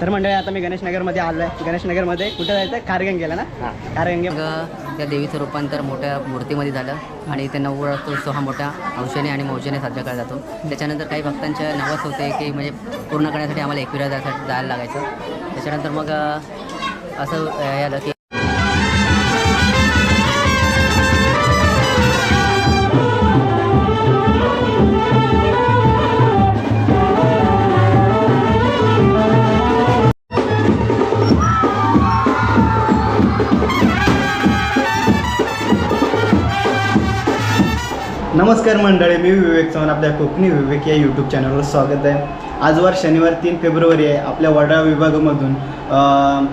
तर मंडळी आता मी गणेशनगरमध्ये आलो आहे गणेशनगरमध्ये कुठं जायचं कारगंगेला ना? कारगंगे मग त्या देवीचं रूपांतर मोठ्या मूर्तीमध्ये झालं आणि ते नवरात्र उत्सव हा मोठ्या हौशेने आणि मौजेने साजरा केला जातो. त्याच्यानंतर काही भक्तांच्या नवस होते की म्हणजे पूर्ण करण्यासाठी आम्हाला एकविरा जायसाठी जायला लागायचं. त्याच्यानंतर मग असं झालं की नमस्कार मंडळी मी विवेक चव्हाण आपल्या कोकणी विवेक या यूट्यूब चॅनलवर स्वागत आहे. आजवर शनिवार तीन फेब्रुवारी आहे. आपल्या वडाळा विभागामधून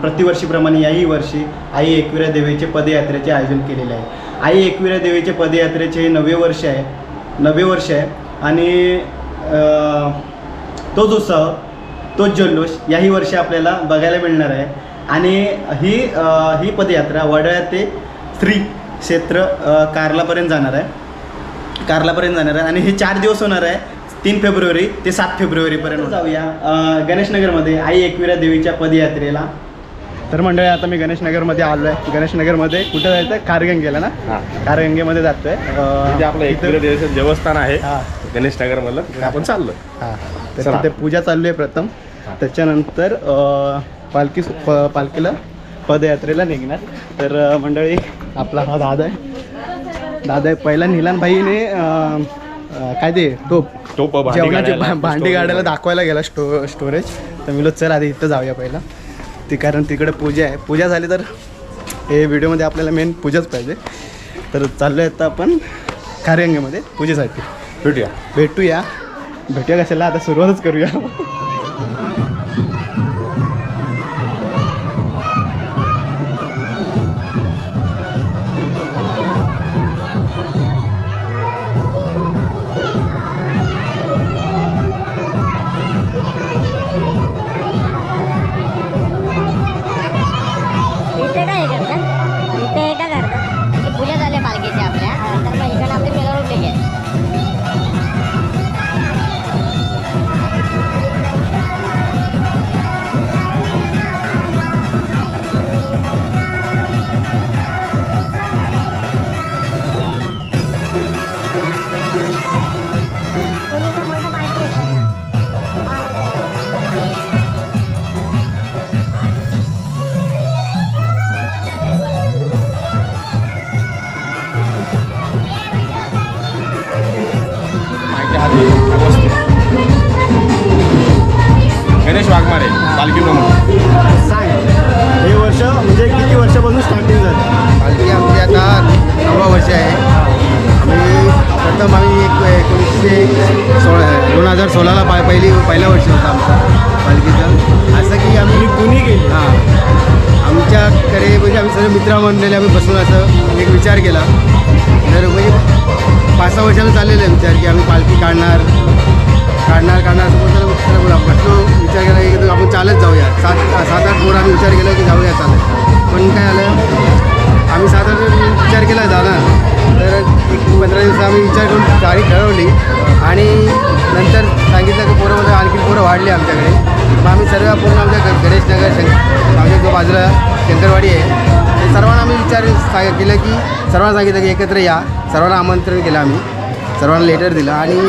प्रतिवर्षीप्रमाणे याही वर्षी आई एकविरा देवीचे पदयात्रेचे आयोजन केलेले आहे. आई एकविरा देवीचे पदयात्रेचे हे नवे वर्ष आहे. नवे वर्ष आहे. आणि तो तोच उत्सव तोच जल्लोष याही वर्षी आपल्याला बघायला मिळणार आहे. आणि ही ही पदयात्रा वडाळा ते श्री क्षेत्र कार्लापर्यंत जाणार आहे. कार्लापर्यंत जाणार आहे. आणि हे चार दिवस होणार आहे. तीन फेब्रुवारी ते सात फेब्रुवारीपर्यंत जाऊया. गणेशनगरमध्ये आई एकविरा देवीच्या पदयात्रेला. तर मंडळी आता मी गणेशनगरमध्ये आलो आहे. गणेशनगरमध्ये कुठं जायचं? कारगंगेला ना? कारगंगेमध्ये जातोय. तिथे आपलं एकविरा देवीचं देवस्थान आहे. हा. गणेश नगर मधलं तिथे आपण चाललो हा. तर. तिथे पूजा चालू आहे प्रथम. हा. त्याच्यानंतर पालखी प- पालखीला पदयात्रेला निघणार. तर मंडळी आपला हा दादा आहे. दादा आहे पहिला निलान भाईने काय ते टोप टोप भांडी जेवणाची भांडी मध्ये. दाखवायला गेला स्टो स्टोरेज. तर मी चल आधी इथं जाऊया पहिला. ती कारण तिकडे पूजा आहे. पूजा झाली तर हे व्हिडिओमध्ये आपल्याला मेन पूजाच पाहिजे. तर चाललो आता आपण कार्यांगेमध्ये पूजेसाठी. भेटूया. भेटूया. भेटूया कशाला? आता सुरुवातच करूया. हजार सोळाला पा पहिली पहिला वर्ष होता आमचा पालखीचं. असं की आम्ही कुणी गेली हां. आमच्याकडे म्हणजे आम्ही सर्व मित्रमंडळी आम्ही बसून असं एक विचार केला. तर म्हणजे पाच सहा वर्षाला चाललेलं आहे विचार की आम्ही पालखी काढणार काढणार काढणार असं बोला. बसलो विचार केला की आपण चालत जाऊया. सात सात आठ पोरं आम्ही विचार केला की जाऊया चालत. पण काय आलं आम्ही सात आठ विचार केला जाणार. तर एक पंधरा दिवस आम्ही विचार करून तारीख ठरवली आणि नंतर सांगितलं की पोरं म्हणजे आणखी पोरं वाढली आमच्याकडे. मग आम्ही सर्व पूर्ण आमच्या गणेशनगर शंक आमच्या जो बाजूला शंकरवाडी आहे ते सर्वांना आम्ही विचार सांग केलं की सर्वांना सांगितलं की एकत्र या. सर्वांना आमंत्रण केलं आम्ही. सर्वांना लेटर दिलं आणि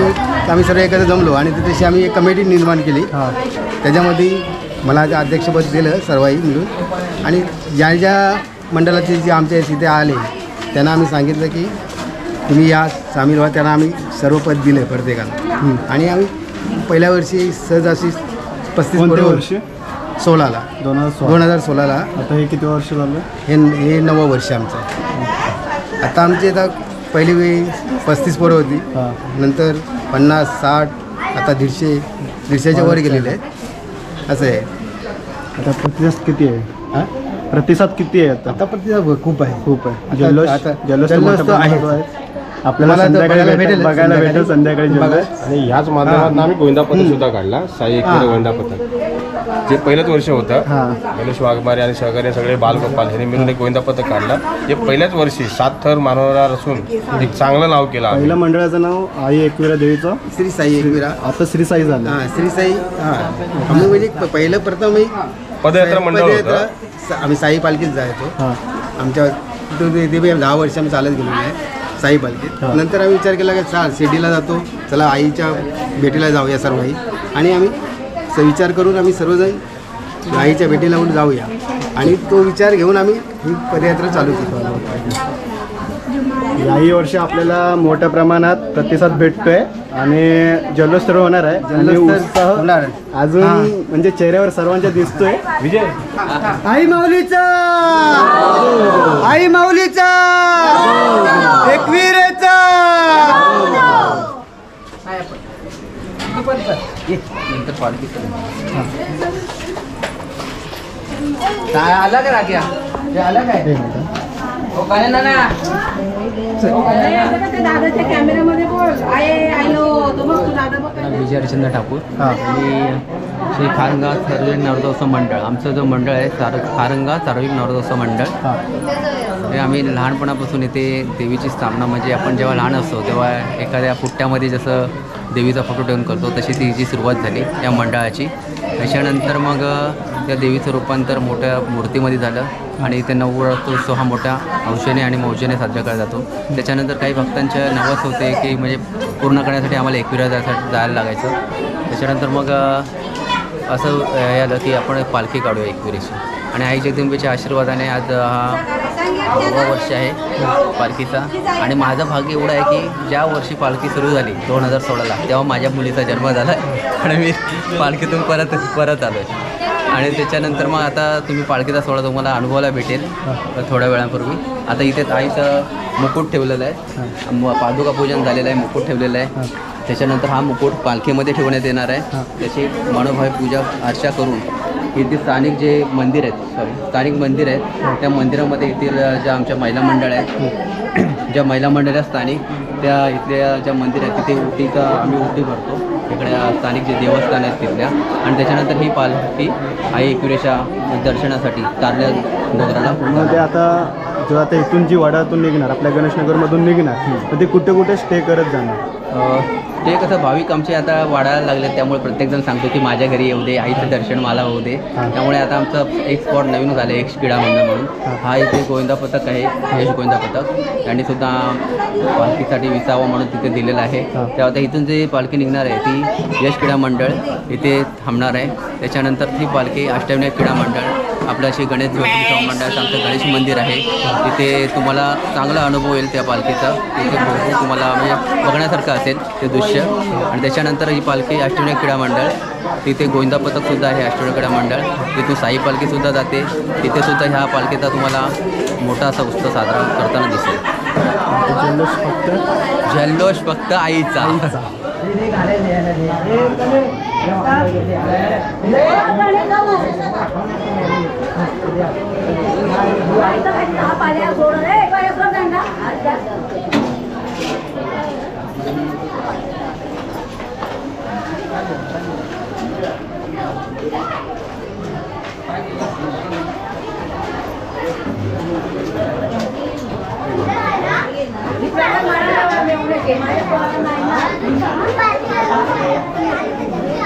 आम्ही सर्व एकत्र जमलो आणि तशी आम्ही एक कमिटी निर्माण केली. त्याच्यामध्ये मला अध्यक्षपद दिलं सर्वही मिळून. आणि ज्या ज्या मंडळाचे जे आमच्या इथे आले. त्यांना आम्ही सांगितलं की तुम्ही या सामील व्हा त्यांना आम्ही सर्व पद दिलं प्रत्येकाला. आणि आम्ही पहिल्या वर्षी सहज अशी पस्तीस वर्ष? सोळाला. दोन हजार सोळा. दोन हजार सोळाला. आता हे किती वर्ष झालं? हे हे नवं वर्ष आमचं. आता आमची आता पहिली वेळी पस्तीस पोरं होती. नंतर पन्नास साठ आता दीडशे दीडशेच्या वर गेलेले आहेत. असं आहे. आता प्रतिसाद किती आहे? हा? प्रतिसाद किती आहे आता आता प्रतिसाद खूप आहे खूप आहे आता- जल्लोष आता- जल्लोष तर जल्लोष मोठ्या तर आहेच. प्रमाणात आहे. आपल्याला मला तर संध्याकाळी बघायला भेटेल भेटेल बघायला भेटेल संध्याकाळी. संध्याकाळी बघा. आणि याच माध्यमातून आम्ही गोविंदा पथक सुद्धा काढला साई एकविरा हा. गोविंदा पथक जे पहिलंच वर्ष होतं हां गणेश वाघमारे आणि सहकार्य सगळे बालगोपाल यांनी मिळून एक गोविंदा पथक काढलं जे पहिल्याच वर्षी सात थर मानवणार असून एक चांगलं नाव केलं आम्ही. पहिलं मंडळाचं नाव आई एकविरा देवीचं श्री साई एकविरा आता श्री साई झालं हां श्री साई हां आम्ही म्हणजे प- पहिलं प्रथम मी पदयात्रा मंडळ पदयात्रा होतं स- आम्ही साई पालखीत जायचो. हां. आमच्या ते- ते बी दहा वर्ष आम्ही चालत गेलेलो आहे साई पालखीत. हा. नंतर आम्ही विचार केला की चाल शिर्डीला जातो. चला आईच्या भेटीला जाऊया सर्व आई आणि आम्ही स- विचार करून आम्ही सर्वजण आईच्या भेटीला म्हणून जाऊया. आणि तो विचार घेऊन आम्ही ही पदयात्रा चालू केली. याही वर्षी आपल्याला मोठ्या प्रमाणात प्रतिसाद भेटतोय. आणि जल्लोष होणार आहे. आणि उत्साह होणार. अजून हां. म्हणजे चेहऱ्यावर सर्वांच्या दिसतोय. विजय. आई माऊलीचा! आई माऊलीचा! एकवीरेचा काय आला का राख्या आला काय. हो आलो. बघ तू दादा बघ विजय हरिचंद्र ठाकूर हां. आणि श्री खारंगा सार्वजनिक नवरदोत्सव मंडळ. आमचं जो मंडळ आहे सार खारंगा सार्वजनिक नवरदोत्सव मंडळ. हां. हे आम्ही लहानपणापासून इथे देवीची स्थापना म्हणजे आपण जेव्हा लहान असतो तेव्हा एखाद्या पुट्ट्यामध्ये जसं देवीचा फोटो ठेवून करतो तशी ती हिची सुरुवात झाली या मंडळाची. त्याच्यानंतर मग त्या देवीचं रूपांतर मोठ्या मूर्तीमध्ये झालं आणि ते नवरात्रोत्सव हा मोठ्या हौशेने आणि मौजेने साजरा केला जातो. त्याच्यानंतर काही भक्तांच्या नवस होते की म्हणजे पूर्ण करण्यासाठी आम्हाला एकविरा जायसाठी जायला लागायचं. त्याच्यानंतर मग असं हे आलं की आपण पालखी काढूया एकविरीची आणि आई जगदंबेच्या आशीर्वादाने आज हा नववा वर्ष आहे पालखीचा. आणि माझं भाग्य एवढं आहे की ज्या वर्षी पालखी सुरू झाली दोन हजार सोळाला तेव्हा माझ्या मुलीचा जन्म झाला. आणि मी पालखीतून परत परत आलो आहे आणि त्याच्यानंतर मग आता तुम्ही पालखीचा सोहळा तुम्हाला अनुभवायला भेटेल थोड्या वेळापूर्वी. आता इथे आईचं मुकुट ठेवलेलं आहे. म- पादुका पूजन झालेलं आहे मुकुट ठेवलेलं आहे. त्याच्यानंतर हा मुकुट पालखीमध्ये ठेवण्यात येणार आहे. त्याची मनोभावी पूजा अर्चा करून इथे स्थानिक जे मंदिर आहेत सॉरी स्थानिक मंदिर आहेत त्या मंदिरामध्ये येथील ज्या आमच्या महिला मंडळ आहेत ज्या महिला मंडळ आहेत स्थानिक त्या इथल्या ज्या मंदिर आहेत तिथे उटीचा आम्ही उटी भरतो. इकडे स्थानिक जे देवस्थान आहेत तिथल्या. आणि त्याच्यानंतर ही पालखी आई एकविरेच्या दर्शनासाठी तारल्या डोंगराला ते आता जो आता इथून जी वडातून निघणार आपल्या गणेशनगरमधून निघणार तर ते कुठे कुठे स्टे करत जाणार? ते कसं भाविक आमचे आता वाढायला लागले त्यामुळे प्रत्येकजण सांगतो की माझ्या घरी येऊ दे आईचं दर्शन मला होऊ दे. त्यामुळे आता आमचं एक स्पॉट नवीन झालं एक क्रीडा मंडळ म्हणून हां. इथे गोविंदा पथक आहे यश गोविंदा पथक त्यांनी सुद्धा पालखीसाठी विसावा म्हणून तिथे दिलेलं आहे. तेव्हा आता इथून जे पालखी निघणार आहे ती यश क्रीडा मंडळ इथे थांबणार आहे त्याच्यानंतर ती पालखी अष्टविनायक क्रीडा मंडळ आपलं अशी गणेश ज्योतिषाव मंडळाचं आमचं गणेश मंदिर आहे. तिथे तुम्हाला चांगला अनुभव येईल त्या पालखीचा. तिथे भरपूर तुम्हाला म्हणजे बघण्यासारखं असेल ते दृश्य. आणि त्याच्यानंतर ही पालखी अष्टविनायक क्रीडा मंडळ. तिथे गोविंदा पथकसुद्धा आहे अष्टविनायक क्रीडा मंडळ. तिथून साई पालखीसुद्धा जाते. तिथे सुद्धा ह्या पालखीचा तुम्हाला मोठा असा उत्सव साजरा करताना दिसेल. ते जल्लोष फक्त जल्लोष फक्त आईचा. Di mana mana yang udah gimana kalau main-main?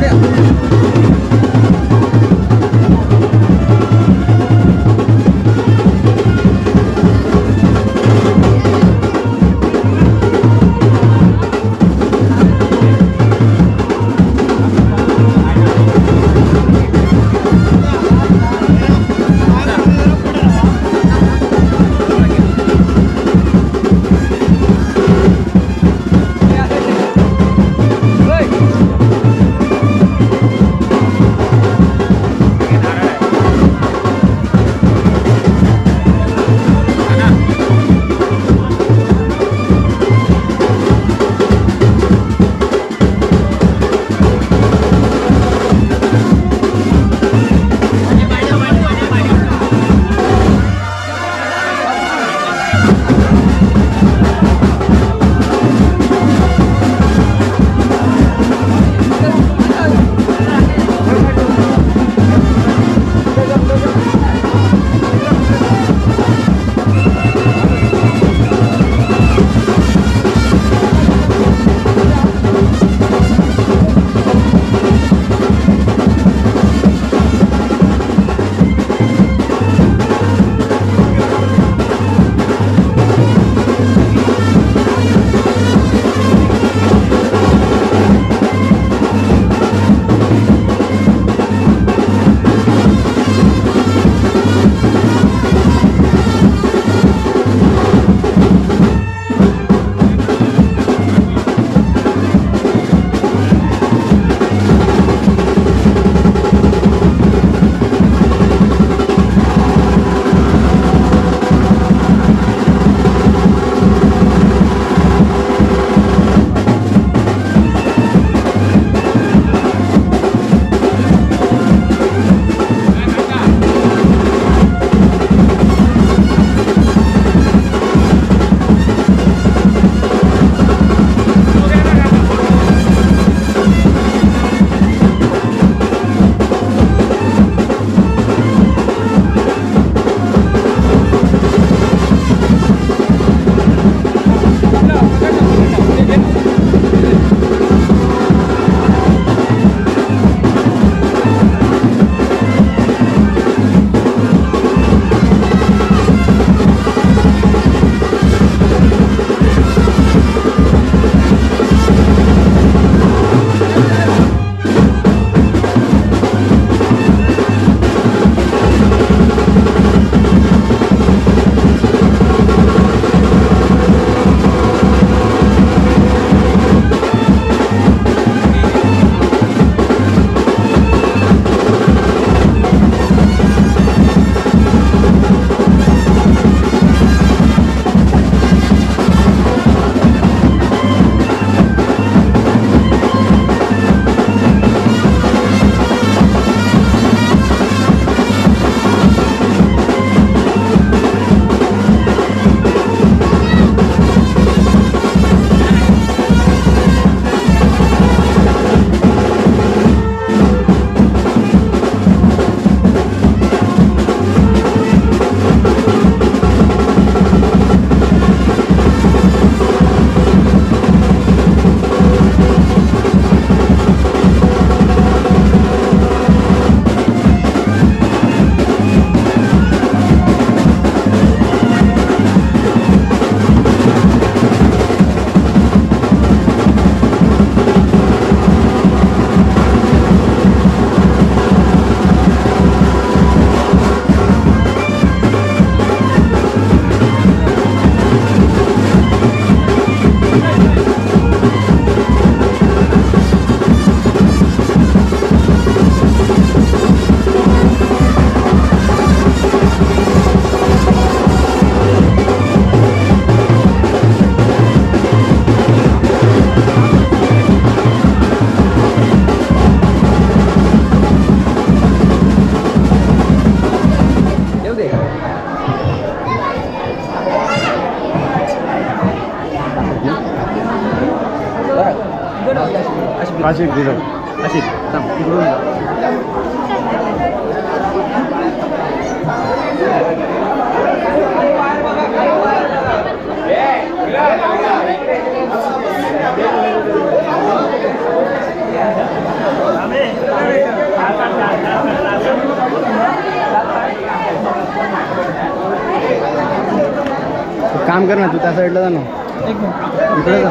Gabriel. थांब तिकडून जा. एक काम कर ना तू त्या साईडला जा ना. इकडे जा.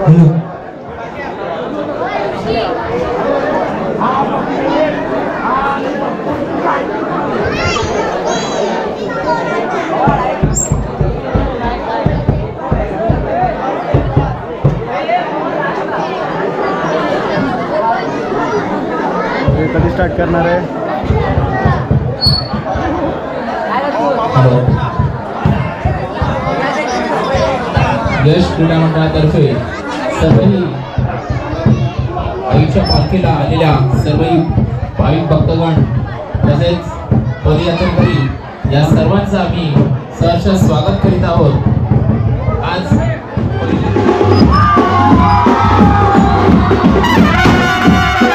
हे कधी स्टार्ट करणार आहे यश क्रीडा मंडळातर्फे सर्वही आयुष्य पालखीला आलेल्या सर्वही भाविक भक्तगण तसेच पदयात्रेकरी या सर्वांचं आम्ही सहर्ष स्वागत करीत आहोत आज Thank you.